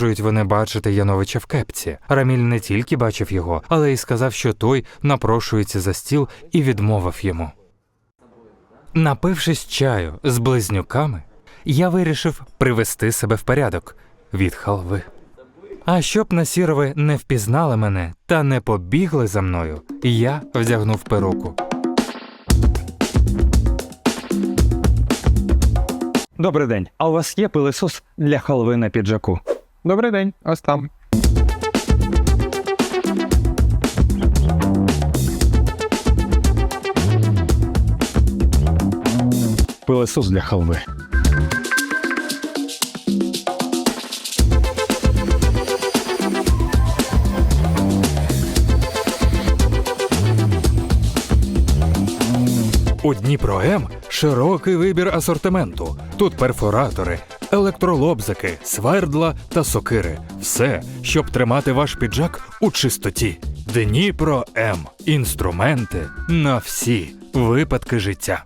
Можуть вони бачити Яновича в кепці. Раміль не тільки бачив його, але й сказав, що той напрошується за стіл і відмовив йому. Напившись чаю з близнюками, я вирішив привести себе в порядок від халви. А щоб насірови не впізнали мене та не побігли за мною, я вдягнув перуку. Добрий день. А у вас є пилисос для халви на піджаку? Добрий день, ось там. Пилисос для халви. У Дніпро М широкий вибір асортименту. Тут перфоратори, електролобзики, свердла та сокири. Все, щоб тримати ваш піджак у чистоті. Дніпро М. Інструменти на всі випадки життя.